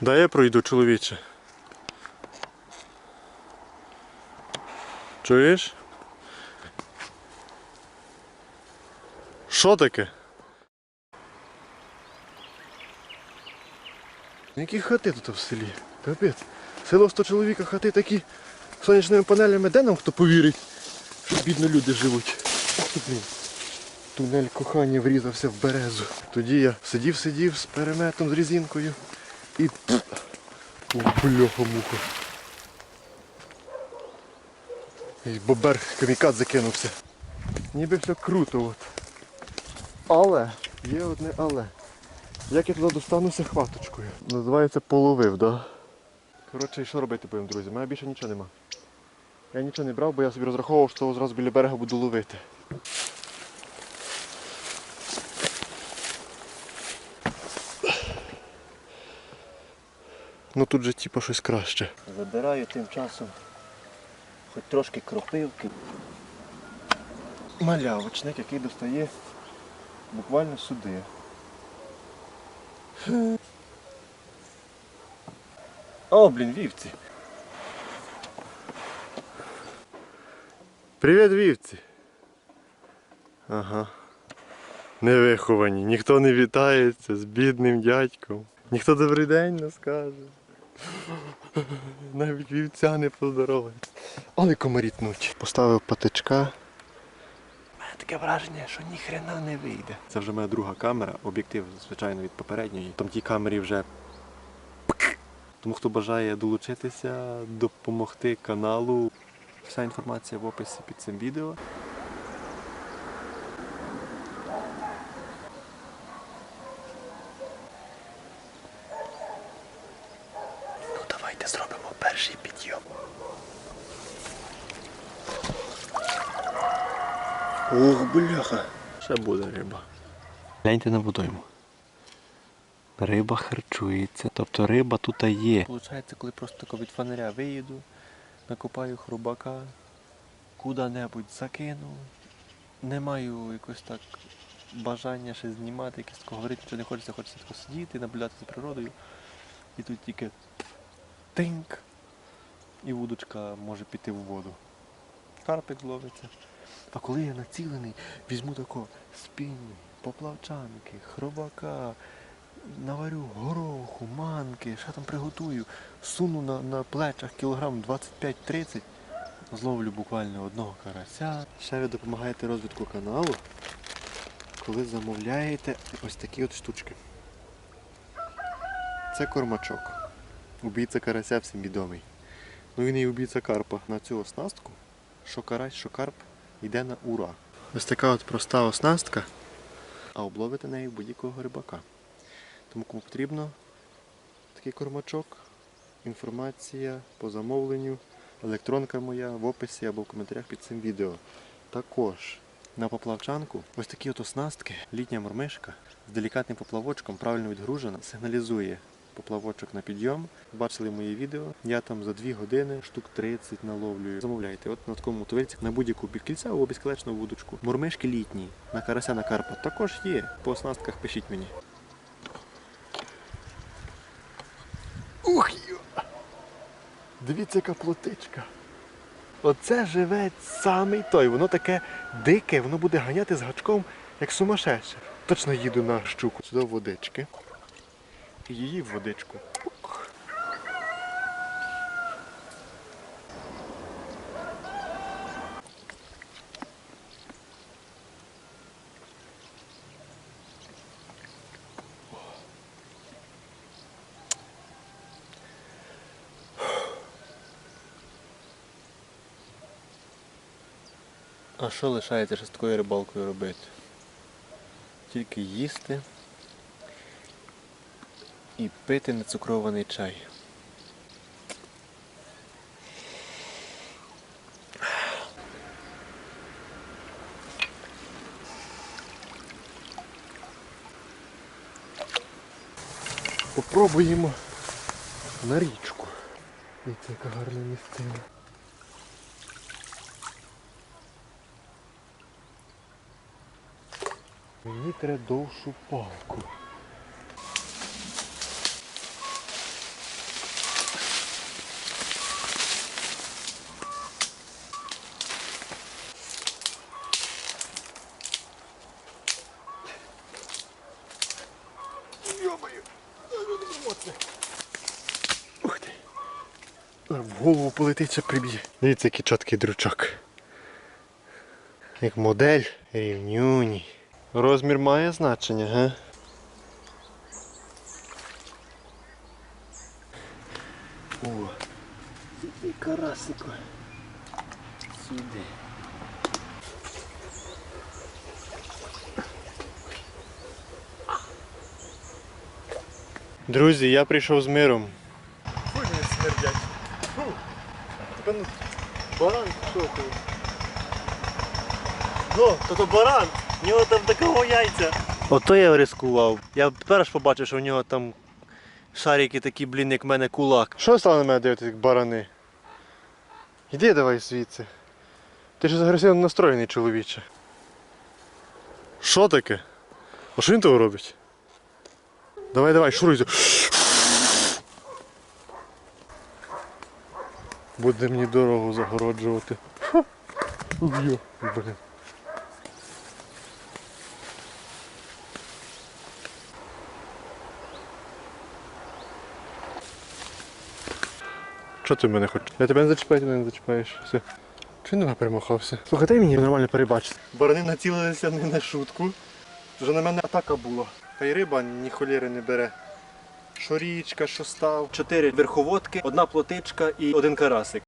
Дай я пройду, чоловіче. Чуєш? Що таке? Які хати тут в селі? Капець. Село 100 чоловіка, хати такі сонячними панелями, де нам хто повірить, що бідно люди живуть. Ох блін. Тунель кохання врізався в березу. Тоді я сидів-сидів з переметом, з різинкою і бляха муха. І бобер камікад закинувся. Ніби все круто от. Але, є одне але. Як я туди достануся хваточкою? Називається половив, да? Коротше, і що робити будемо, друзі? У мене більше нічого нема. Я нічого не брав, бо я собі розраховував, що зразу біля берега буду ловити. Ну тут же типа щось краще. Забираю тим часом хоч трошки кропивки. Малявочник, який достає буквально сюди. О, блін, вівці. Привіт, вівці. Ага. Невиховані. Ніхто не вітається з бідним дядьком. Ніхто добрий день не скаже. Навіть вівця не поздоровається. Але комарі тнуть. Поставив патичка. У мене таке враження, що ніхрена не вийде. Це вже моя друга камера, об'єктив, звичайно, від попередньої. Там тій камері вже. Тому хто бажає долучитися, допомогти каналу. Вся інформація в описі під цим відео. Перший підйом. Ох, бляха. Ще буде риба. Гляньте на водойму. Риба харчується. Тобто риба тут є. Получається, коли просто тако від фонаря виїду, накопаю хробака, куди-небудь закину. Не маю якось так бажання ще знімати, якось тако говорити, що не хочеться, хочеться тако сидіти, наблюдати за природою. І тут тільки тинк. І вудочка може піти в воду. Карпик зловиться. А коли я націлений, візьму тако спінні, поплавчанки, хробака, наварю гороху, манки, що там приготую, суну на, на плечах кілограм 25-30, зловлю буквально одного карася. Ще ви допомагаєте розвитку каналу, коли замовляєте ось такі от штучки. Це кормачок. Убійця карася всім відомий. Ну він і убійця карпа. На цю оснастку, що карась, що карп, йде на ура. Ось така от проста оснастка, а обловити нею будь-якого рибака. Тому кому потрібно такий кормачок, інформація по замовленню, електронка моя в описі або в коментарях під цим відео. Також на поплавчанку ось такі от оснастки, літня мормишка з делікатним поплавочком, правильно відгружена, сигналізує поплавочок на підйом. Бачили моє відео. Я там за 2 години штук 30 наловлюю. Замовляйте, от на такому мотовильці на будь-яку бікільця або безкілечну вудочку. Мормишки літні, на карася на карпа також є. По оснастках пишіть мені. Ух! Дивіться, яка плотичка. Оце живе самий той. Воно таке дике, воно буде ганяти з гачком, як сумасшедше. Точно їду на щуку. Сюди водички. І її в водичку. А що лишається ще з такою рибалкою робити? Тільки їсти і пити нецукрований чай. Попробуємо на річку. Дивіться, яка гарна місцина. Мені треба довшу палку. Оце. Ух ти. В голову полетить, ще приб'є. Дивіться, який чіткий дручок. Як модель рівнюні. Розмір має значення, га? О, сюди карасику. Сюди. Друзі, я прийшов з миром. Фу, не смердять. Тебе ну, баран ти? Ну, то то баран, в нього там такого яйця. Ото я рискував. Я перш побачив, що в нього там шарики такі, блін, як в мене кулак. Що стало на мене дивитися, як барани? Іди давай звідси. Ти ж агресивно настроєний чоловіче. Що таке? А що він того робить? Давай, давай, шуруйся. Буде мені дорогу загороджувати. Уб'ю. Блін. Що ти в мене хочеш? Я тебе не зачіпаю, ти мене не зачіпаєш. Все. Чи не перемахався? Слухай, дай мені нормально перебачити. Барани націлилися не на шутку. Вже на мене атака була. Та й риба ні холєри не бере. Що річка, що став. Чотири верховодки, одна плотичка і один карасик.